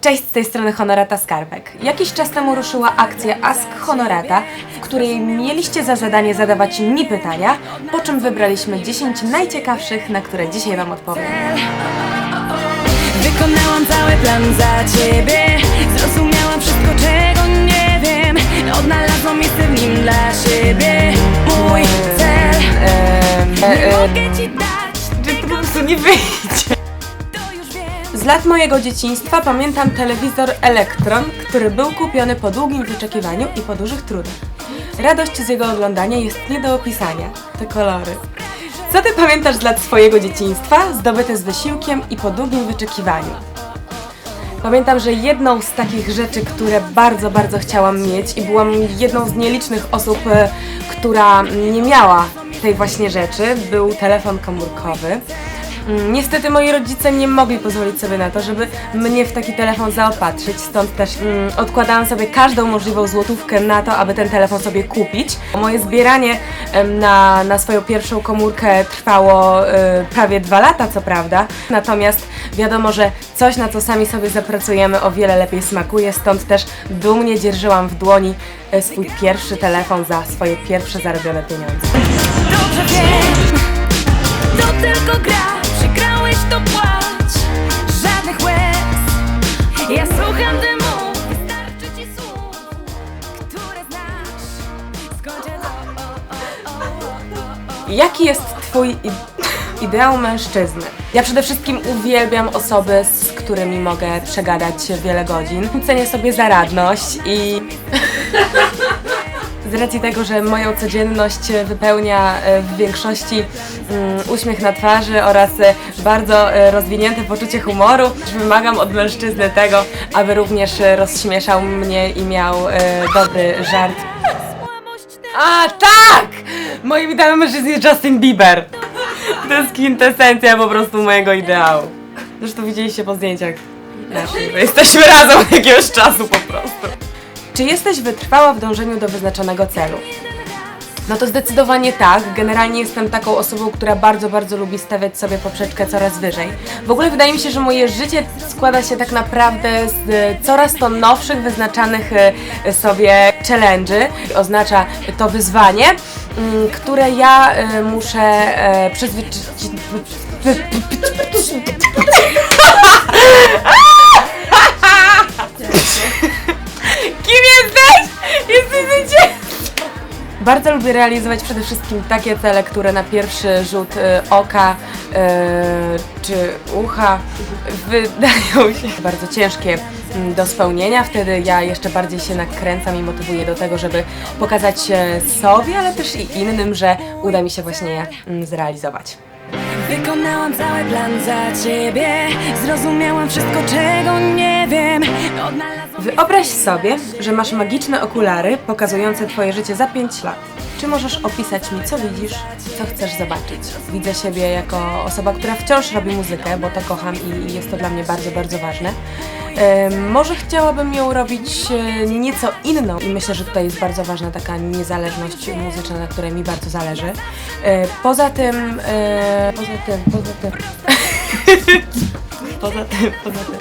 Cześć, z tej strony Honorata Skarbek. Jakiś czas temu ruszyła akcja Ask Honorata, w której mieliście za zadanie zadawać mi pytania, po czym wybraliśmy 10 najciekawszych, na które dzisiaj Wam odpowiem. Wykonałam cały plan za ciebie Zrozumiałam wszystko, czego nie wiem Odnalazłam miejsce w nim dla siebie Mój cel Nie e, mogę ci nie wyjdzie. Z lat mojego dzieciństwa pamiętam telewizor Elektron, który był kupiony po długim wyczekiwaniu i po dużych trudach. Radość z jego oglądania jest nie do opisania. Te kolory. Co ty pamiętasz z lat swojego dzieciństwa, zdobyte z wysiłkiem i po długim wyczekiwaniu? Pamiętam, że jedną z takich rzeczy, które bardzo, bardzo chciałam mieć i byłam jedną z nielicznych osób, e, która nie miała tej właśnie rzeczy, był telefon komórkowy. Mm, Niestety moi rodzice nie mogli pozwolić sobie na to, żeby mnie w taki telefon zaopatrzyć, stąd też mm, odkładałam sobie każdą możliwą złotówkę na to, aby ten telefon sobie kupić. Moje zbieranie em, na, na swoją pierwszą komórkę trwało e, prawie dwa lata, co prawda, natomiast wiadomo, że coś, na co sami sobie zapracujemy, o wiele lepiej smakuje, stąd też dumnie dzierżyłam w dłoni e, swój pierwszy telefon za swoje pierwsze zarobione pieniądze. Dobrze wiem To tylko gra Przegrałeś to płacz Żadnych łez Ja słucham dymu Wystarczy ci słów Które znasz Skończę to o, o, o, o, o. Jaki jest Twój i- ideał mężczyzny? Ja przede wszystkim uwielbiam osoby, z którymi mogę przegadać wiele godzin. Cenię sobie zaradność i racji tego, że moją codzienność wypełnia e, w większości mm, uśmiech na twarzy oraz e, bardzo e, rozwinięte poczucie humoru, wymagam od mężczyzny tego, aby również e, rozśmieszał mnie i miał e, dobry żart a, tak! Moim ideałem mężczyzny jest Justin Bieber. To jest kwintesencja po prostu mojego ideału. Zresztą widzieliście po zdjęciach jesteśmy razem od jakiegoś czasu po prostu. Czy jesteś wytrwała w dążeniu do wyznaczonego celu? No to zdecydowanie tak. Generalnie jestem taką osobą, która bardzo, bardzo lubi stawiać sobie poprzeczkę coraz wyżej. W ogóle wydaje mi się, że moje życie składa się tak naprawdę z e, coraz to nowszych, wyznaczanych e, sobie challenge'y. Oznacza to wyzwanie, mm, które ja muszę e, przezwyciężyć. Bardzo lubię realizować przede wszystkim takie cele, które na pierwszy rzut y, oka y, czy ucha wydają się bardzo ciężkie mm, do spełnienia. Wtedy ja jeszcze bardziej się nakręcam i motywuję do tego, żeby pokazać sobie, ale też i innym, że uda mi się właśnie je mm, zrealizować. Wykonałam cały plan za ciebie Zrozumiałam wszystko, czego nie wiem Odnalazłam Wyobraź sobie, że masz magiczne okulary pokazujące Twoje życie za 5 lat. Czy możesz opisać mi, co widzisz, co chcesz zobaczyć? Widzę siebie jako osoba, która wciąż robi muzykę, bo to kocham i jest to dla mnie bardzo, bardzo ważne. Może chciałabym ją robić e, nieco inną i myślę, że tutaj jest bardzo ważna taka niezależność muzyczna, na której mi bardzo zależy. E, Poza tym, e, poza tym, poza tym, poza tym, poza tym.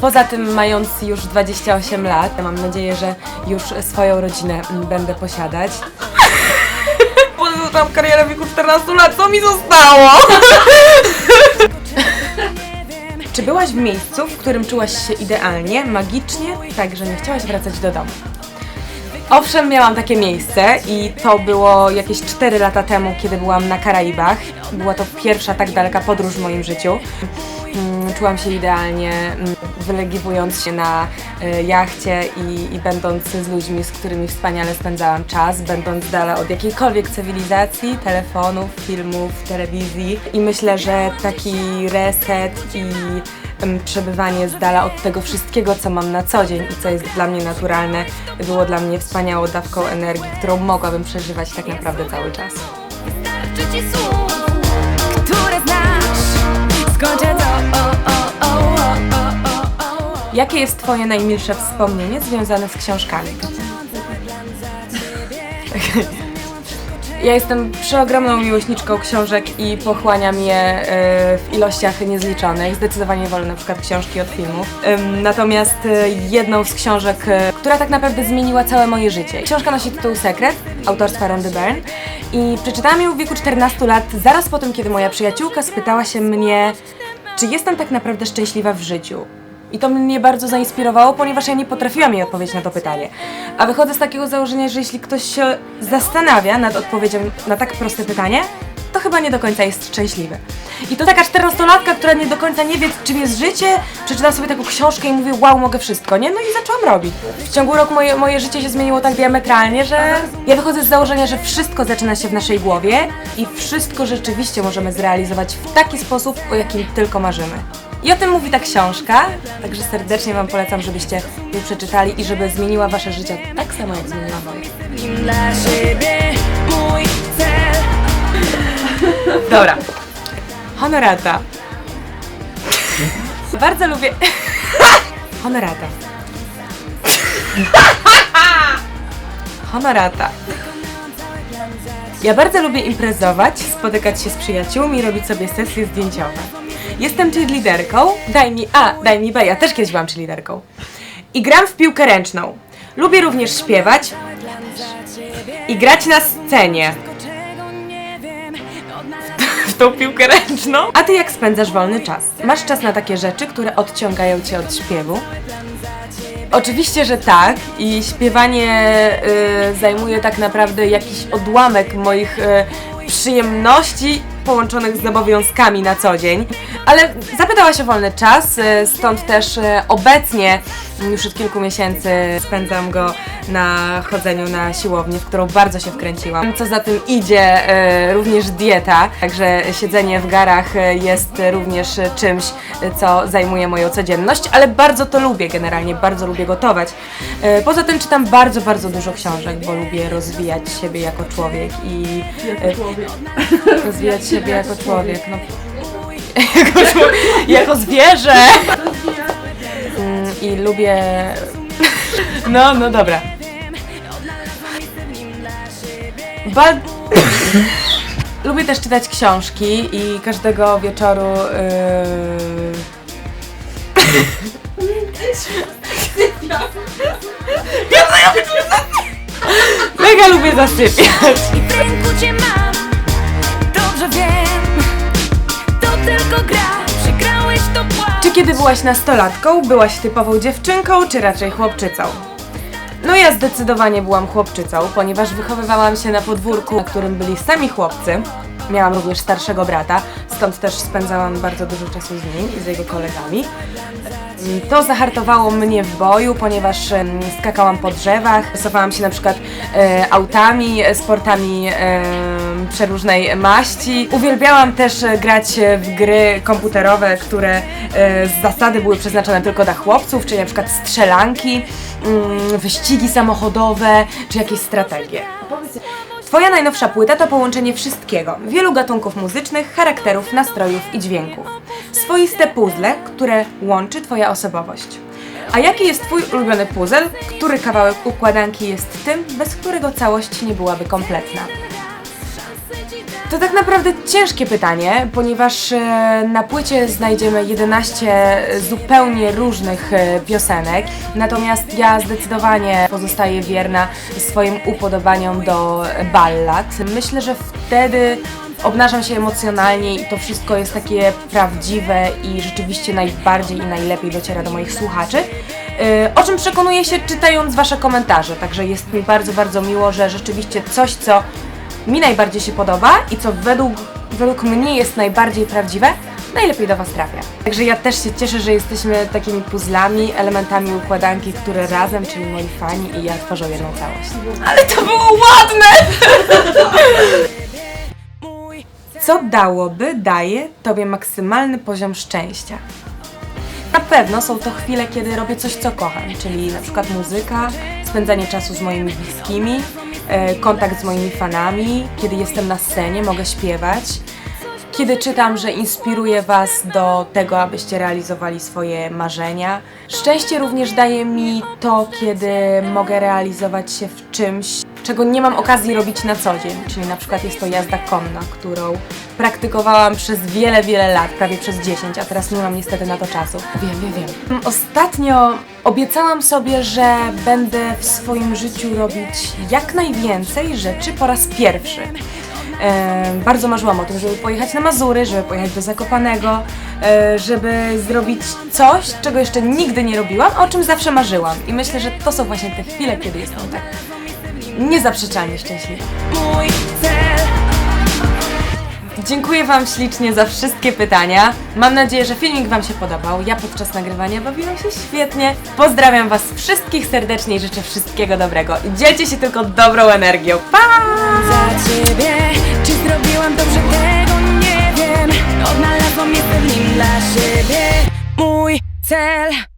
Poza tym, mając już 28 lat, mam nadzieję, że już swoją rodzinę będę posiadać. Pozostałam karierę w wieku 14 lat, co mi zostało? Czy byłaś w miejscu, w którym czułaś się idealnie, magicznie, tak, że nie chciałaś wracać do domu? Owszem, miałam takie miejsce i to było jakieś 4 lata temu, kiedy byłam na Karaibach. Była to pierwsza tak daleka podróż w moim życiu. Mm, Czułam się idealnie, mm, wylegiwując się na y, jachcie i, i będąc z ludźmi, z którymi wspaniale spędzałam czas, będąc z dala od jakiejkolwiek cywilizacji, telefonów, filmów, telewizji. I myślę, że taki reset i em, przebywanie z dala od tego wszystkiego, co mam na co dzień i co jest dla mnie naturalne, było dla mnie wspaniałą dawką energii, którą mogłabym przeżywać tak naprawdę cały czas. Wystarczy ci słów Które Jakie jest Twoje najmilsze wspomnienie związane z książkami? Ja jestem przeogromną miłośniczką książek i pochłaniam je e, w ilościach niezliczonych. Zdecydowanie wolę na przykład książki od filmów. Natomiast e, jedną z książek, e, która tak naprawdę zmieniła całe moje życie. Książka nosi tytuł Sekret, autorstwa Rondy Byrne i przeczytałam ją w wieku 14 lat, zaraz po tym, kiedy moja przyjaciółka spytała się mnie, czy jestem tak naprawdę szczęśliwa w życiu. I to mnie bardzo zainspirowało, ponieważ ja nie potrafiłam jej odpowiedzieć na to pytanie. A wychodzę z takiego założenia, że jeśli ktoś się zastanawia nad odpowiedzią na tak proste pytanie, to chyba nie do końca jest szczęśliwy. I to taka czternastolatka, która nie do końca nie wie, czym jest życie, przeczytała sobie taką książkę i mówi, wow, mogę wszystko, nie? No i zaczęłam robić. W ciągu roku moje, moje życie się zmieniło tak diametralnie, że ja wychodzę z założenia, że wszystko zaczyna się w naszej głowie i wszystko rzeczywiście możemy zrealizować w taki sposób, o jakim tylko marzymy. I o tym mówi ta książka, także serdecznie Wam polecam, żebyście ją przeczytali i żeby zmieniła Wasze życie tak samo, jak zmieniła moje. Dla siebie mój cel Dobra. Honorata. Bardzo lubię... Honorata. Honorata. Ja bardzo lubię imprezować, spotykać się z przyjaciółmi, robić sobie sesje zdjęciowe. Jestem cheerleaderką. Daj mi A, daj mi B. Ja też kiedyś byłam cheerleaderką. I gram w piłkę ręczną. Lubię również śpiewać i grać na scenie. w tą piłkę ręczną. A ty jak spędzasz wolny czas? Masz czas na takie rzeczy, które odciągają cię od śpiewu? Oczywiście, że tak i śpiewanie y, zajmuje tak naprawdę jakiś odłamek moich y, przyjemności połączonych z obowiązkami na co dzień. Ale zapytałaś o wolny czas, y, stąd też y, obecnie już od kilku miesięcy spędzam go na chodzeniu na siłownię, w którą bardzo się wkręciłam. Co za tym idzie, y, również dieta, także siedzenie w garach jest również czymś, co zajmuje moją codzienność, ale bardzo to lubię generalnie, bardzo lubię gotować. Poza tym czytam bardzo, bardzo dużo książek, bo lubię rozwijać siebie jako człowiek i y, rozwijać siebie jako człowiek. No, jako, człowiek, jako zwierzę! Mm, I lubię. No, no dobra. Ba... lubię też czytać książki i każdego wieczoru. Yy... Mega lubię zasypiać. I w ręku cię mam Dobrze wiem To tylko gra Przegrałeś to płacz Czy kiedy byłaś nastolatką, byłaś typową dziewczynką, czy raczej chłopczycą? No ja zdecydowanie byłam chłopczycą, ponieważ wychowywałam się na podwórku, na którym byli sami chłopcy. Miałam również starszego brata, stąd też spędzałam bardzo dużo czasu z nim i z jego kolegami. To zahartowało mnie w boju, ponieważ skakałam po drzewach, stosowałam się na przykład e, autami, e, sportami e, przeróżnej maści. Uwielbiałam też e, grać e, w gry komputerowe, które e, z zasady były przeznaczone tylko dla chłopców, czyli na przykład strzelanki, mm, wyścigi samochodowe, czy jakieś strategie. Twoja najnowsza płyta to połączenie wszystkiego, wielu gatunków muzycznych, charakterów, nastrojów i dźwięków. Swoiste puzzle, które łączy Twoja osobowość. A jaki jest Twój ulubiony puzzle? Który kawałek układanki jest tym, bez którego całość nie byłaby kompletna? To tak naprawdę ciężkie pytanie, ponieważ e, na płycie znajdziemy 11 zupełnie różnych e, piosenek, natomiast ja zdecydowanie pozostaję wierna swoim upodobaniom do ballad. Myślę, że wtedy obnażam się emocjonalnie i to wszystko jest takie prawdziwe i rzeczywiście najbardziej i najlepiej dociera do moich słuchaczy. E, O czym przekonuję się czytając Wasze komentarze, także jest mi bardzo, bardzo miło, że rzeczywiście coś, co mi najbardziej się podoba i co według, według mnie jest najbardziej prawdziwe, najlepiej do Was trafia. Także ja też się cieszę, że jesteśmy takimi puzzlami, elementami układanki, które razem, czyli moi fani i ja tworzą jedną całość. Ale to było ładne! Co dałoby, daje Tobie maksymalny poziom szczęścia? Na pewno są to chwile, kiedy robię coś, co kocham, czyli na przykład muzyka, spędzanie czasu z moimi bliskimi, kontakt z moimi fanami, kiedy jestem na scenie, mogę śpiewać, kiedy czytam, że inspiruję Was do tego, abyście realizowali swoje marzenia. Szczęście również daje mi to, kiedy mogę realizować się w czymś, czego nie mam okazji robić na co dzień, czyli na przykład jest to jazda konna, którą praktykowałam przez wiele, wiele lat, prawie przez 10, a teraz nie mam niestety na to czasu. Wiem, wiem, wiem. Ostatnio obiecałam sobie, że będę w swoim życiu robić jak najwięcej rzeczy po raz pierwszy. Bardzo marzyłam o tym, żeby pojechać na Mazury, żeby pojechać do Zakopanego, e, żeby zrobić coś, czego jeszcze nigdy nie robiłam, o czym zawsze marzyłam. I myślę, że to są właśnie te chwile, kiedy jestem tak niezaprzeczalnie szczęśliwa. Mój cel Dziękuję Wam ślicznie za wszystkie pytania. Mam nadzieję, że filmik Wam się podobał. Ja podczas nagrywania bawiłam się świetnie. Pozdrawiam Was wszystkich serdecznie i życzę wszystkiego dobrego. Dzielcie się tylko dobrą energią. Pa! za ciebie Czy zrobiłam dobrze, tego nie wiem Odnalazłam miejsce w nim dla siebie Mój cel